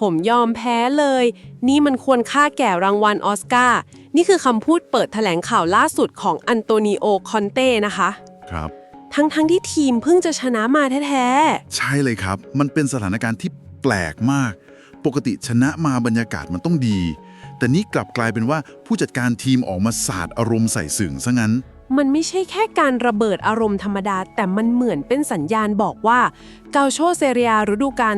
ผมยอมแพ้เลย นี่มันควรค่าแก่รางวัลออสการ์ นี่คือคำพูดเปิดแถลงข่าวล่าสุดของอันโตนิโอ คอนเต้นะคะ ครับ ทั้งๆทที่ทีมเพิ่งจะชนะมาแท้ใช่เลยครับ มันเป็นสถานการณ์ที่แปลกมาก ปกติชนะมาบรรยากาศมันต้องดี แต่นี่กลับกลายเป็นว่าผู้จัดการทีมออกมาสาดอารมณ์ใส่สื่งซะงั้น ๆ มันไม่ใช่แค่การระเบิดอารมณ์ธรรมดา แต่มันเหมือนเป็นสัญญาณบอกว่า เกาโชเซเรียฤดูกาล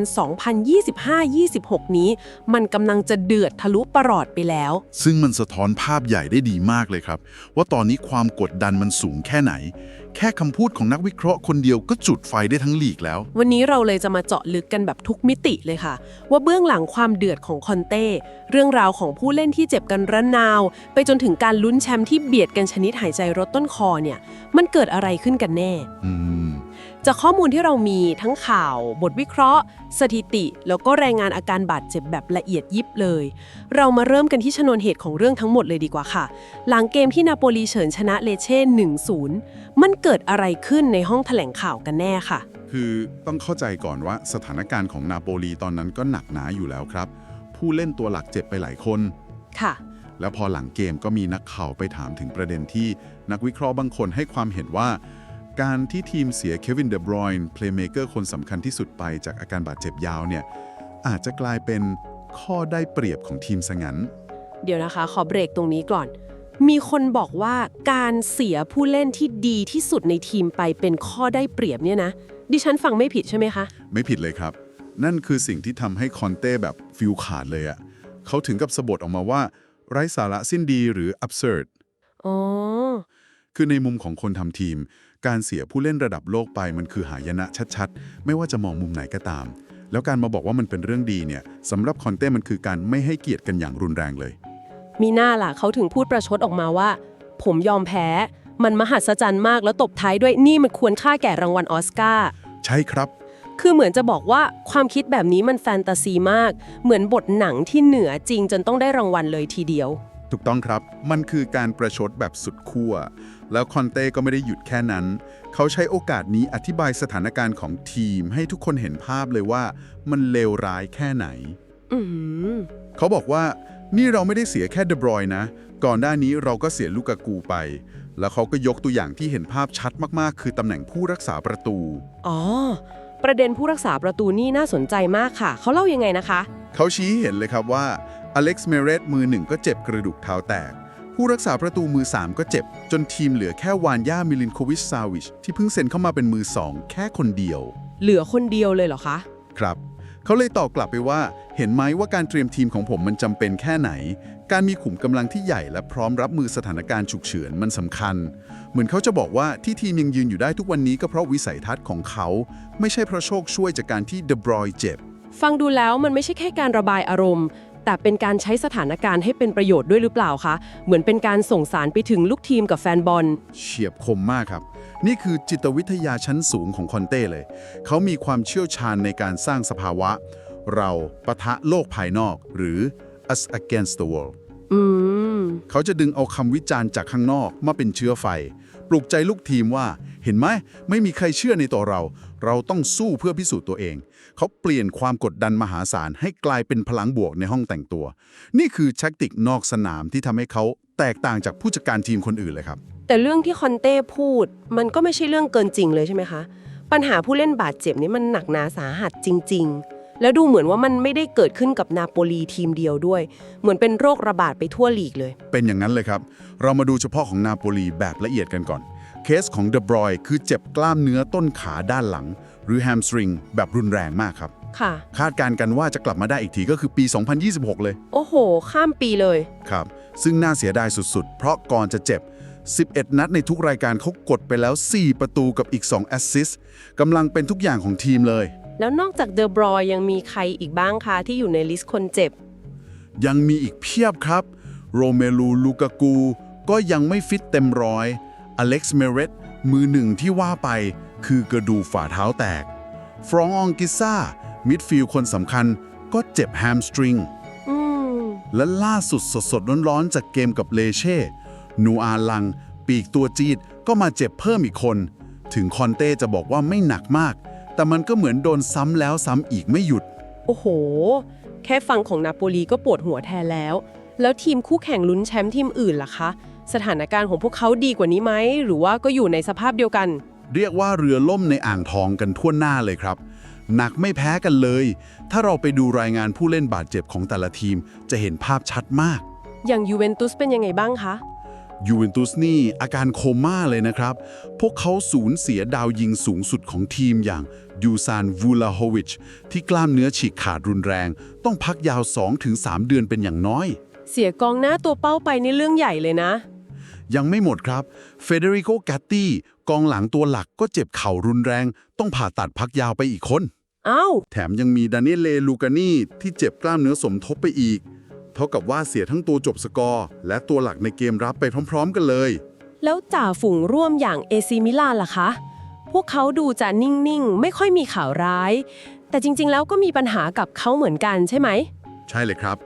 2025-26 นี้ มันกำลังจะเดือดทะลุประหลอดไปแล้ว ซึ่งมันสะท้อนภาพใหญ่ได้ดีมากเลยครับ ว่าตอนนี้ความกดดันมันสูงแค่ไหน แค่คำพูดของนักวิเคราะห์คนเดียวก็จุดไฟได้ทั้งลีกแล้ว วันนี้เราเลยจะมาเจาะลึกกันแบบทุกมิติเลยค่ะ ว่าเบื้องหลังความเดือดของคอนเต้เรื่องราวของผู้เล่นที่เจ็บกันระนาว ไปจนถึงการลุ้นแชมป์ที่เบียดกันชนิดหายใจรถต้นคอเนี่ยมันเกิดอะไรขึ้นกันแน่ อืม จากข้อมูลที่เรามีทั้งข่าว บทวิเคราะห์ สถิติ แล้วก็รายงานอาการบาดเจ็บแบบละเอียดยิบเลย เรามาเริ่มกันที่ชนวนเหตุของเรื่องทั้งหมดเลยดีกว่าค่ะ หลังเกมที่นาโปลีเฉินชนะเลเช่1-0 มันเกิดอะไรขึ้นในห้องแถลงข่าวกันแน่ค่ะ คือต้องเข้าใจก่อนว่าสถานการณ์ของนาโปลีตอนนั้นก็หนักหนาอยู่แล้วครับ ผู้เล่นตัวหลักเจ็บไปหลายคน ค่ะ แล้วพอหลังเกมก็มีนักข่าวไปถามถึงประเด็นที่นักวิเคราะห์บางคนให้ความเห็นว่า การที่ทีมเสียเควินเดบรอยน์เพลย์เมเกอร์คนสำคัญที่สุดไปจากอาการบาดเจ็บยาวเนี่ยอาจจะกลายเป็นข้อได้เปรียบของทีมซะงั้นเดี๋ยวนะคะ ขอเบรกตรงนี้ก่อน มีคนบอกว่าการเสียผู้เล่นที่ดีที่สุดในทีมไปเป็นข้อได้เปรียบเนี่ยนะ ดิฉันฟังไม่ผิดใช่ไหมคะ ไม่ผิดเลยครับ นั่นคือสิ่งที่ทำให้คอนเต้แบบฟิลขาดเลยอะเขาถึงกับสะบดออกมาว่า ไร้สาระสิ้นดีหรือ absurd อ๋อ คือในมุมของคนทำทีม การเสียผู้เล่นระดับโลกไปมันคือหายนะชัดๆ ไม่ว่าจะมองมุมไหนก็ตาม แล้วการมาบอกว่ามันเป็นเรื่องดีเนี่ยสำหรับคอนเต้มันคือการไม่ให้เกียรติกันอย่างรุนแรงเลย มีหน้าล่ะเขาถึงพูดประชดออกมาว่า ผมยอมแพ้ มันมหัศจรรย์มากแล้วตบท้ายด้วยนี่มันควรค่าแก่รางวัลออสการ์ใช่ครับคือเหมือนจะบอกว่าความคิดแบบนี้มันแฟนตาซีมาก เหมือนบทหนังที่เหนือจริงจนต้องได้รางวัลเลยทีเดียว ถูกต้องครับ มันคือการประชดแบบสุดขั้ว แล้วคอนเต้ก็ไม่ได้หยุดแค่นั้น เขาใช้โอกาสนี้อธิบายสถานการณ์ของทีม ให้ทุกคนเห็นภาพเลยว่ามันเลวร้ายแค่ไหนอืมเขาบอกว่านี่เราไม่ได้เสียแค่เดบรอยน์นะ ก่อนหน้านี้เราก็เสียลูกากูไป แล้วเขาก็ยกตัวอย่างที่เห็นภาพชัดมากๆ คือตำแหน่งผู้รักษาประตู อ๋อ ประเด็นผู้รักษาประตูนี่น่าสนใจมากค่ะ เขาเล่ายังไงนะคะ เขาชี้ให้เห็นเลยครับว่า อเล็กซ์เมเรตมือหนึ่งก็เจ็บกระดูกเท้าแตก ผู้รักษาประตูมือ 3 ก็เจ็บ จนทีมเหลือแค่วานย่ามิลินโควิชซาวิช ที่เพิ่งเซ็นเข้ามาเป็นมือ 2 แค่คนเดียว เหลือคนเดียวเลยเหรอคะ ครับ เขาเลยตอบกลับไปว่า เห็นไหมว่าการเตรียมทีมของผมมันจำเป็นแค่ไหน การมีขุมกำลังที่ใหญ่และพร้อมรับมือสถานการณ์ฉุกเฉินมันสำคัญ เหมือนเขาจะบอกว่าที่ทีมยังยืนอยู่ได้ทุกวันนี้ก็เพราะวิสัยทัศน์ของเขา ไม่ใช่เพราะโชคช่วยจากการที่เดบรอยเจ็บฟังดูแล้วมันไม่ใช่แค่การระบายอารมณ์ แต่เป็นการใช้สถานการณ์ให้เป็นประโยชน์ด้วยหรือเปล่าคะ เหมือนเป็นการส่งสารไปถึงลูกทีมกับแฟนบอล เฉียบคมมากครับ นี่คือจิตวิทยาชั้นสูงของคอนเต้เลย เขามีความเชี่ยวชาญในการสร้างสภาวะ เราปะทะโลกภายนอกหรือ us against the world อืมเขาจะดึงเอาคำวิจารณ์จากข้างนอกมาเป็นเชื้อไฟ ปลุกใจลูกทีมว่า เห็นไหมไม่มีใครเชื่อในตัวเรา เราต้องสู้เพื่อพิสูจน์ตัวเอง เขาเปลี่ยนความกดดันมหาศาลให้กลายเป็นพลังบวกในห้องแต่งตัว นี่คือแทคติกนอกสนามที่ทำให้เขาแตกต่างจากผู้จัดการทีมคนอื่นเลยครับ แต่เรื่องที่คอนเต้พูด มันก็ไม่ใช่เรื่องเกินจริงเลยใช่ไหมคะ ปัญหาผู้เล่นบาดเจ็บนี่มันหนักหนาสาหัสจริง ๆ แล้วดูเหมือนว่ามันไม่ได้เกิดขึ้นกับนาโปลีทีมเดียวด้วย เหมือนเป็นโรคระบาดไปทั่วลีกเลย เป็นอย่างนั้นเลยครับ เรามาดูเฉพาะของนาโปลีแบบละเอียดกันก่อน เคสของเดบรอยคือเจ็บกล้ามเนื้อต้นขาด้านหลัง หรือแฮมสตริงแบบรุนแรงมากครับ ค่ะ คาดการณ์กันว่าจะกลับมาได้อีกทีก็คือปี 2026 เลย โอ้โห ข้ามปีเลย ครับ ซึ่งน่าเสียดายสุดๆ เพราะก่อนจะเจ็บ 11 นัดในทุกรายการเขากดไปแล้ว 4 ประตูกับอีก 2 แอสซิสต์กำลังเป็นทุกอย่างของทีมเลย แล้วนอกจากเดอบรอยยังมีใครอีกบ้างคะที่อยู่ในลิสต์คนเจ็บ ยังมีอีกเพียบครับ โรเมลูลูกากู ก็ยังไม่ฟิตเต็มร้อย อเล็กซ์เมเรตมือหนึ่งที่ว่าไปคือกระดูกฝ่าเท้าแตก ฟรองอองกิซ่า มิดฟิลด์คนสำคัญก็เจ็บแฮมสตริงอืมและล่าสุดสดๆ ร้อนๆ จากเกมกับเลเช่ นูอาลัง ปีกตัวจีดก็มาเจ็บเพิ่มอีกคน ถึงคอนเต้จะบอกว่าไม่หนักมาก แต่มันก็เหมือนโดนซ้ำแล้วซ้ำอีกไม่หยุด โอ้โห แค่ฟังของนาโปลีก็ปวดหัวแทนแล้ว แล้วทีมคู่แข่งลุ้นแชมป์ทีมอื่นล่ะคะ สถานการณ์ของพวกเขาดีกว่านี้ไหม หรือว่าก็อยู่ในสภาพเดียวกัน เรียกว่าเรือล่มในอ่างทองกันทั่วหน้าเลยครับ หนักไม่แพ้กันเลย ถ้าเราไปดูรายงานผู้เล่นบาดเจ็บของแต่ละทีม จะเห็นภาพชัดมาก อย่างยูเวนตุสเป็นยังไงบ้างคะยูเวนตุสนี่อาการโคม่าเลยนะครับ พวกเขาสูญเสียดาวยิงสูงสุดของทีมอย่างยูซานวูลาโฮวิชที่กล้ามเนื้อฉีกขาดรุนแรง ต้องพักยาว 2-3 เดือนเป็นอย่างน้อย เสียกองหน้าตัวเป้าไปในเรื่องใหญ่เลยนะ ยังไม่หมดครับ เฟเดริโกแกตตี้กองหลังตัวหลักก็เจ็บเข่ารุนแรง ต้องผ่าตัดพักยาวไปอีกคน อ้าว แถมยังมีดานิเอลเลลูกานี่ที่เจ็บกล้ามเนื้อสมทบไปอีก เท่ากับว่าเสียทั้งตัวจบสกอร์ และตัวหลักในเกมรับไปพร้อม ๆ กันเลย แล้วจ่าฝูงร่วมอย่างเอซีมิลานล่ะคะ พวกเขาดูจะนิ่งๆ ไม่ค่อยมีข่าวร้าย แต่จริงๆ แล้วก็มีปัญหากับเขาเหมือนกันใช่ไหม ใช่เลยครับ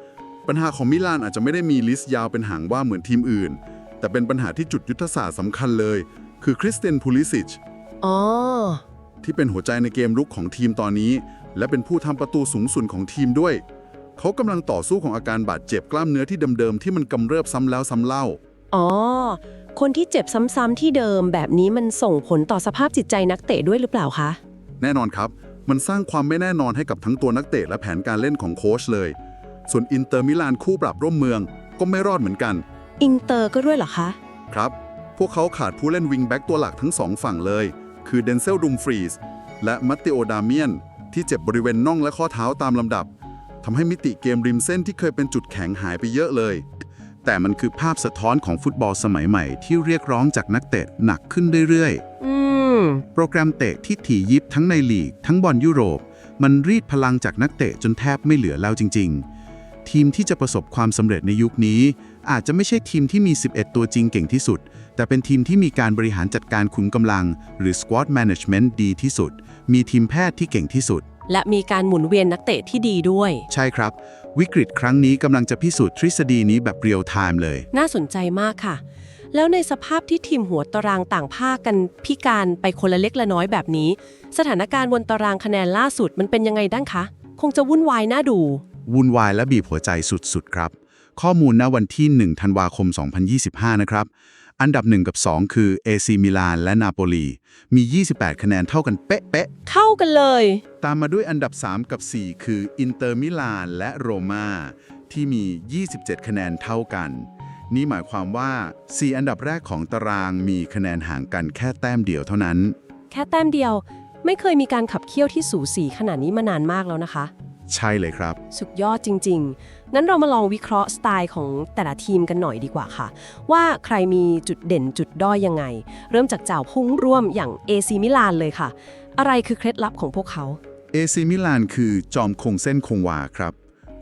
ปัญหาของมิลานอาจจะไม่ได้มีลิสต์ยาวเป็นหางว่าวเหมือนทีมอื่น แต่เป็นปัญหาที่จุดยุทธศาสตร์สำคัญเลย คือคริสเตียนพูลิสิชอ๋อ ที่เป็นหัวใจในเกมรุกของทีมตอนนี้ และเป็นผู้ทำประตูสูงสุดของทีมด้วย เขากำลังต่อสู้ของอาการบาดเจ็บกล้ามเนื้อที่เดิมๆที่มันกำเริบซ้ำแล้วซ้ำเล่า อ๋อ คนที่เจ็บซ้ำๆที่เดิมแบบนี้มันส่งผลต่อสภาพจิตใจนักเตะด้วยหรือเปล่าคะ แน่นอนครับ มันสร้างความไม่แน่นอนให้กับทั้งตัวนักเตะและแผนการเล่นของโค้ชเลย ส่วนอินเตอร์มิลานคู่ปรับร่วมเมืองก็ไม่รอดเหมือนกัน อินเตอร์ก็ด้วยเหรอคะ ครับ พวกเขาขาดผู้เล่นวิงแบ็กตัวหลักทั้งสองฝั่งเลย คือเดนเซลดุมฟรีสและมัตเตโอดาเมียน ที่เจ็บบริเวณน่องและข้อเท้าตามลำดับทำให้มิติเกมริมเส้นที่เคยเป็นจุดแข็งหายไปเยอะเลย แต่มันคือภาพสะท้อนของฟุตบอลสมัยใหม่ที่เรียกร้องจากนักเตะหนักขึ้นเรื่อยๆอืมโปรแกรมเตะที่ถี่ยิบทั้งในลีก ทั้งบอลยุโรป มันรีดพลังจากนักเตะจนแทบไม่เหลือแล้วจริง ๆ ทีมที่จะประสบความสำเร็จในยุคนี้ อาจจะไม่ใช่ทีมที่มี 11 ตัวจริงเก่งที่สุด แต่เป็นทีมที่มีการบริหารจัดการขุนกำลัง หรือ squad management ดีที่สุด มีทีมแพทย์ที่เก่งที่สุด และมีการหมุนเวียนนักเตะที่ดีด้วย ใช่ครับ วิกฤตครั้งนี้กำลังจะพิสูจน์ทฤษฎีนี้แบบเรียลไทม์เลย น่าสนใจมากค่ะ แล้วในสภาพที่ทีมหัวตารางต่างภาคกันพิการไปคนละเล็กละน้อยแบบนี้ สถานการณ์บนตารางคะแนนล่าสุดมันเป็นยังไงด้านคะ คงจะวุ่นวายน่าดู วุ่นวายและบีบหัวใจสุดๆ ครับ ข้อมูลณวันที่ 1 ธันวาคม 2025 นะครับ อันดับ 1 กับ 2 คือ AC มิลานและนาโปลี มี 28 คะแนนเท่ากันเป๊ะเข้ากันเลยๆตามมาด้วยอันดับ 3 กับ 4 คืออินเตอร์มิลานและโรม่าที่มี 27 คะแนนเท่ากัน นี่หมายความว่า 4 อันดับแรกของตารางมีคะแนนห่างกันแค่แต้มเดียวเท่านั้น แค่แต้มเดียว ไม่เคยมีการขับเคี่ยวที่สูสีขนาดนี้มานานมากแล้วนะคะ ใช่เลยครับ สุดยอดจริงๆงั้นเรามาลองวิเคราะห์สไตล์ของแต่ละทีมกันหน่อยดีกว่าค่ะ ว่าใครมีจุดเด่นจุดด้อยยังไง เริ่มจากเจ้าพุ่งร่วมอย่าง AC มิลานเลยค่ะ อะไรคือเคล็ดลับของพวกเขา AC มิลานคือจอมคงเส้นคงวาครับ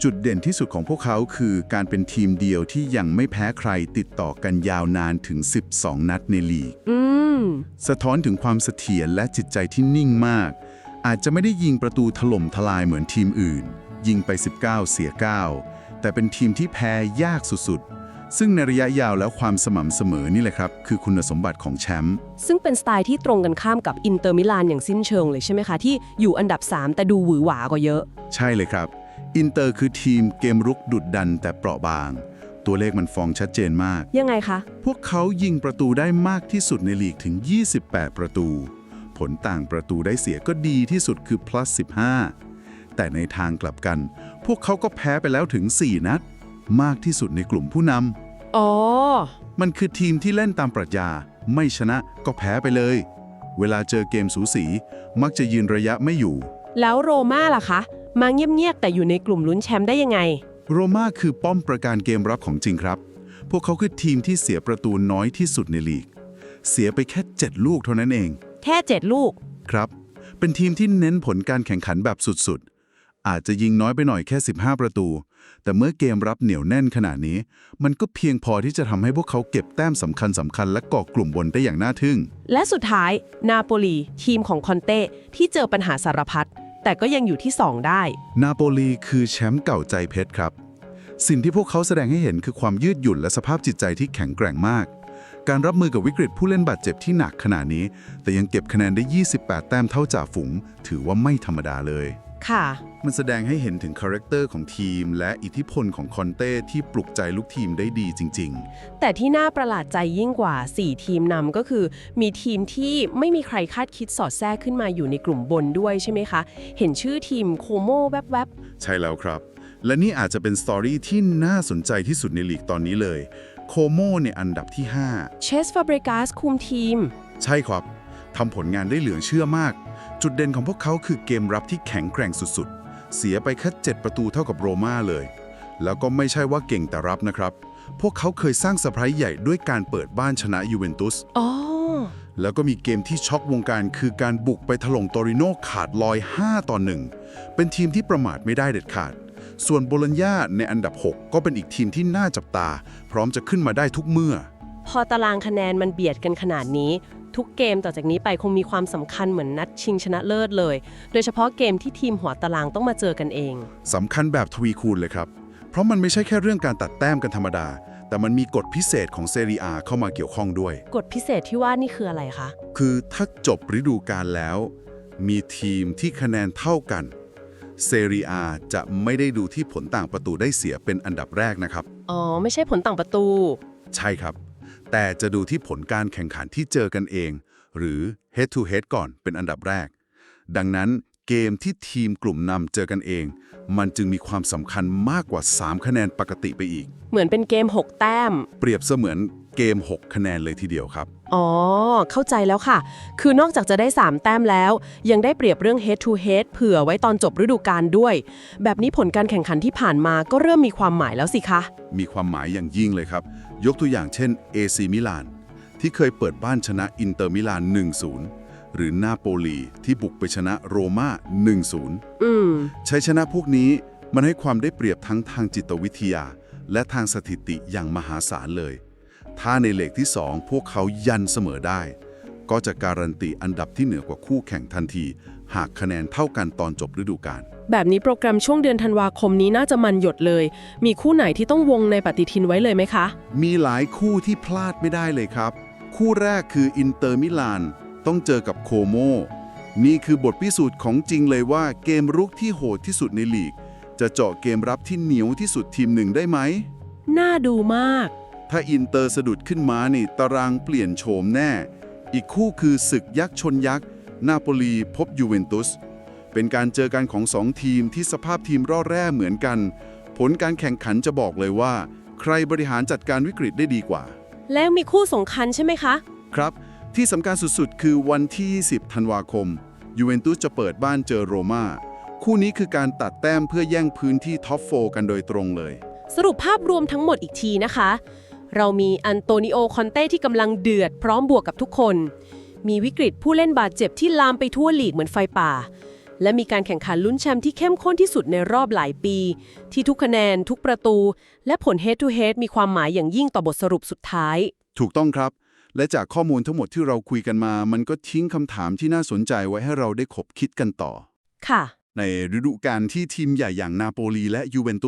จุดเด่นที่สุดของพวกเขาคือการเป็นทีมเดียวที่ยังไม่แพ้ใครติดต่อกันยาวนานถึง 12 นัดในลีก อืม สะท้อนถึงความเสถียรและจิตใจที่นิ่งมาก อาจจะไม่ได้ยิงประตูถล่มทลายเหมือนทีมอื่น ยิงไป 19 เสีย 9 แต่เป็นทีมที่แพ้ยากสุดๆ ซึ่งในระยะยาวแล้วความสม่ำเสมอนี่แหละครับ คือคุณสมบัติของแชมป์ซึ่งเป็นสไตล์ที่ตรงกันข้ามกับอินเตอร์มิลานอย่างสิ้นเชิงเลยใช่ไหมคะ ที่อยู่อันดับ 3 แต่ดูหวือหวากว่าเยอะ ใช่เลยครับ อินเตอร์คือทีมเกมรุกดุดดันแต่เปราะบาง ตัวเลขมันฟ้องชัดเจนมาก ยังไงคะ พวกเขายิงประตูได้มากที่สุดในลีกถึง 28 ประตู ผลต่างประตูได้เสียก็ดีที่สุดคือ plus 15 แต่ในทางกลับกัน พวกเขาก็แพ้ไปแล้วถึง 4 นัด มากที่สุดในกลุ่มผู้นอ๋อำมันคือทีมที่เล่นตามปรัชญา ไม่ชนะก็แพ้ไปเลย เวลาเจอเกมสูสี มักจะยืนระยะไม่อยู่ แล้วโรม่าล่ะคะ มาเงียบๆแต่อยู่ในกลุ่มลุ้นแชมป์ได้ยังไง โรม่าคือป้อมประการเกมรับของจริงครับ พวกเขาคือทีมที่เสียประตูน้อยที่สุดในลีก เสียไปแค่ 7 ลูกเท่านั้นเองแค่เจ็ดลูก ครับ เป็นทีมที่เน้นผลการแข่งขันแบบสุดๆ อาจจะยิงน้อยไปหน่อยแค่ 15 ประตู แต่เมื่อเกมรับเหนียวแน่นขนาดนี้ มันก็เพียงพอที่จะทำให้พวกเขาเก็บแต้มสำคัญสำคัญและเกาะกลุ่มบนได้อย่างน่าทึ่ง และสุดท้ายนาโปลีทีมของคอนเต้ที่เจอปัญหาสารพัดแต่ก็ยังอยู่ที่ 2 ได้ นาโปลีคือแชมป์เก่าใจเพชรครับ สิ่งที่พวกเขาแสดงให้เห็นคือความยืดหยุ่นและสภาพจิตใจที่แข็งแกร่งมาก การรับมือกับวิกฤตผู้เล่นบาดเจ็บที่หนักขนาดนี้ แต่ยังเก็บคะแนนได้ 28 แต้มเท่าจ่าฝูง ถือว่าไม่ธรรมดาเลย ค่ะ มันแสดงให้เห็นถึงคาแรคเตอร์ของทีม และอิทธิพลของคอนเต้ที่ปลุกใจลูกทีมได้ดีจริง แต่ที่น่าประหลาดใจยิ่งกว่า 4 ทีมนำก็คือ มีทีมที่ไม่มีใครคาดคิดสอดแทรกขึ้นมาอยู่ในกลุ่มบนด้วยใช่ไหมคะ เห็นชื่อทีมโคโมแวบๆ ใช่แล้วครับ และนี่อาจจะเป็นสตอรี่ที่น่าสนใจที่สุดในลีกตอนนี้เลย โคโมเนี่ยอันดับที่ๆเชสฟาเบรกาสคุมทีม5ใช่ครับทำผลงานได้เหลือเชื่อมาก จุดเด่นของพวกเขาคือเกมรับที่แข็งแกร่งสุดๆ เสียไปแค่7ประตูเท่ากับโรม่าเลย แล้วก็ไม่ใช่ว่าเก่งแต่รับนะครับ พวกเขาเคยสร้างเซอร์ไพรส์ใหญ่ด้วยการเปิดบ้านชนะยูเวนตุสอ๋อแล้วก็มีเกมที่ช็อกวงการคือการบุกไปถล่มโตริโนขาดลอย 5 ต่อ 1 เป็นทีมที่ประมาทไม่ได้เด็ดขาด ส่วนโบโลญญาในอันดับ 6 ก็เป็นอีกทีมที่น่าจับตา พร้อมจะขึ้นมาได้ทุกเมื่อ พอตารางคะแนนมันเบียดกันขนาดนี้ ทุกเกมต่อจากนี้ไปคงมีความสำคัญเหมือนนัดชิงชนะเลิศเลย โดยเฉพาะเกมที่ทีมหัวตารางต้องมาเจอกันเอง สำคัญแบบทวีคูณเลยครับ เพราะมันไม่ใช่แค่เรื่องการตัดแต้มกันธรรมดา แต่มันมีกฎพิเศษของเซเรียเข้ามาเกี่ยวข้องด้วย กฎพิเศษที่ว่านี่คืออะไรคะ คือถ้าจบฤดูกาลแล้ว มีทีมที่คะแนนเท่ากัน เซเรียจะไม่ได้ดูที่ผลต่างประตูได้เสียเป็นอันดับแรกนะครับ อ๋อ ไม่ใช่ผลต่างประตู ใช่ครับ แต่จะดูที่ผลการแข่งขันที่เจอกันเอง หรือ head to head ก่อนเป็นอันดับแรก ดังนั้นเกมที่ทีมกลุ่มนำเจอกันเอง มันจึงมีความสำคัญมากกว่า 3 คะแนนปกติไปอีก เหมือนเป็นเกม 6 แต้ม เปรียบเสมือน เกม 6 คะแนนเลยทีเดียวครับ อ๋อ เข้าใจแล้วค่ะ คือนอกจากจะได้ 3 แต้มแล้ว ยังได้เปรียบเรื่อง head to head เผื่อไว้ตอนจบฤดูกาลด้วย แบบนี้ผลการแข่งขันที่ผ่านมาก็เริ่มมีความหมายแล้วสิคะ มีความหมายอย่างยิ่งเลยครับ ยกตัวอย่างเช่น AC มิลานที่เคยเปิดบ้านชนะอินเตอร์มิลาน 1-0 หรือนาโปลีที่บุกไปชนะโรม่า 1-0 อืมชัยชนะพวกนี้มันให้ความได้เปรียบทั้งทางจิตวิทยา และทางสถิติอย่างมหาศาลเลย ถ้าในเลขที่ 2 พวกเขายันเสมอได้ ก็จะการันตีอันดับที่เหนือกว่าคู่แข่งทันที หากคะแนนเท่ากันตอนจบฤดูกาลแบบนี้โปรแกรมช่วงเดือนธันวาคมนี้น่าจะมันหยดเลย มีคู่ไหนที่ต้องวงในปฏิทินไว้เลยไหมคะ มีหลายคู่ที่พลาดไม่ได้เลยครับ คู่แรกคืออินเตอร์มิลานต้องเจอกับโคโมนี่คือบทพิสูจน์ของจริงเลยว่าเกมรุกที่โหดที่สุดในลีก จะเจาะเกมรับที่เหนียวที่สุดทีมหนึ่งได้ไหม น่าดูมาก ถ้าอินเตอร์สะดุดขึ้นมานี่ตารางเปลี่ยนโฉมแน่ อีกคู่คือศึกยักษ์ชนยักษ์ นาโปลีพบยูเวนตุส เป็นการเจอกันของสองทีมที่สภาพทีมร่อแร่เหมือนกัน ผลการแข่งขันจะบอกเลยว่า ใครบริหารจัดการวิกฤตได้ดีกว่า แล้วมีคู่สำคัญใช่ไหมคะ ครับ ที่สำคัญสุดๆ คือวันที่10ธันวาคมยูเวนตุสจะเปิดบ้านเจอโรม่าคู่นี้คือการตัดแต้มเพื่อแย่งพื้นที่ท็อปโฟกันโดยตรงเลย สรุปภาพรวมทั้งหมดอีกทีนะคะ เรามีอันโตนิโอคอนเต้ที่กำลังเดือดพร้อมบวกกับทุกคน มีวิกฤตผู้เล่นบาดเจ็บที่ลามไปทั่วลีกเหมือนไฟป่า และมีการแข่งขันลุ้นแชมป์ที่เข้มข้นที่สุดในรอบหลายปี ที่ทุกคะแนน ทุกประตู และผล head to head มีความหมายอย่างยิ่งต่อบทสรุปสุดท้าย ถูกต้องครับ และจากข้อมูลทั้งหมดที่เราคุยกันมา มันก็ทิ้งคำถามที่น่าสนใจไว้ให้เราได้ขบคิดกันต่อ ค่ะ ในฤดูกาลที่ทีมใหญ่อย่างนาโปลีและยูเวนตุส